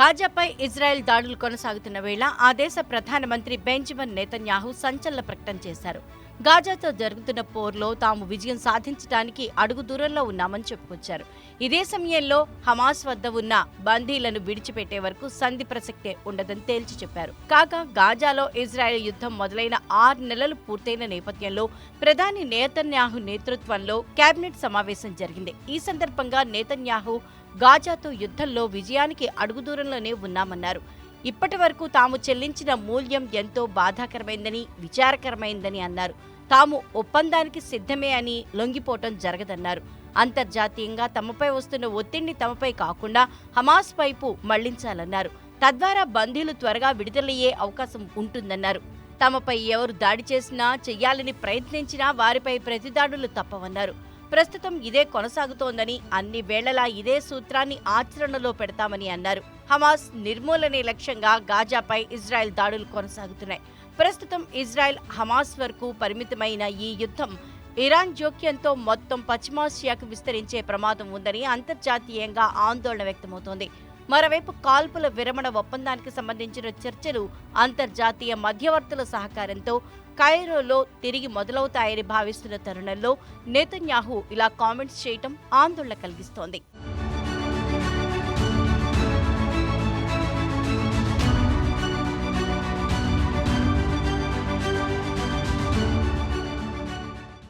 గాజాపై Israel దాడులు కొనసాగుతున్న వేళ ఆ దేశ ప్రధానమంత్రి బెంజమిన్ నేతన్యాహు సంచలన ప్రకటన చేశారు. గాజాతో జరుగుతున్న పోర్లో తాము విజయం సాధించడానికి అడుగు దూరంలో ఉన్నామని చెప్పుకొచ్చారు. ఇదే సమయంలో హమాస్ వద్ద ఉన్న బందీలను విడిచిపెట్టే వరకు సంధి ప్రసక్తే ఉండదని తేల్చి చెప్పారు. కాగా గాజాలో ఇజ్రాయెల్ యుద్ధం మొదలైన ఆరు నెలలు పూర్తయిన నేపథ్యంలో ప్రధాని నేతన్యాహు నేతృత్వంలో కేబినెట్ సమావేశం జరిగింది. ఈ సందర్భంగా నేతన్యాహు గాజాతో యుద్ధంలో విజయానికి అడుగు దూరంలోనే ఉన్నామన్నారు. ఇప్పటి వరకు తాము చెల్లించిన మూల్యం ఎంతో బాధాకరమైందని విచారకరమైందని అన్నారు. తాము ఒప్పందానికి సిద్ధమే అని లొంగిపోవటం జరగదన్నారు. అంతర్జాతీయంగా తమపై వస్తున్న ఒత్తిడిని తమపై కాకుండా హమాస్ వైపు మళ్ళించాలన్నారు. తద్వారా బందీలు త్వరగా విడుదలయ్యే అవకాశం ఉంటుందన్నారు. తమపై ఎవరు దాడి చేసినా చెయ్యాలని ప్రయత్నించినా వారిపై ప్రతిదాడులు తప్పవన్నారు. ప్రస్తుతం ఇదే కొనసాగుతోందని అన్ని వేళలా ఇదే సూత్రాన్ని ఆచరణలో పెడతామని అన్నారు. హమాస్ నిర్మూలనే లక్ష్యంగా గాజాపై ఇజ్రాయెల్ దాడులు కొనసాగుతున్నాయి. ప్రస్తుతం ఇజ్రాయెల్ హమాస్ వరకు పరిమితమైన ఈ యుద్ధం ఇరాన్ జోక్యంతో మొత్తం పశ్చిమాసియాకు విస్తరించే ప్రమాదం ఉందని అంతర్జాతీయంగా ఆందోళన వ్యక్తమవుతోంది. మరోవైపు కాల్పుల విరమణ ఒప్పందానికి సంబంధించిన చర్చలు అంతర్జాతీయ మధ్యవర్తుల సహకారంతో కైరోలో తిరిగి మొదలవుతాయని భావిస్తున్న తరుణంలో నేతన్యాహు ఇలా కామెంట్స్ చేయటం ఆందోళన కలిగిస్తోంది.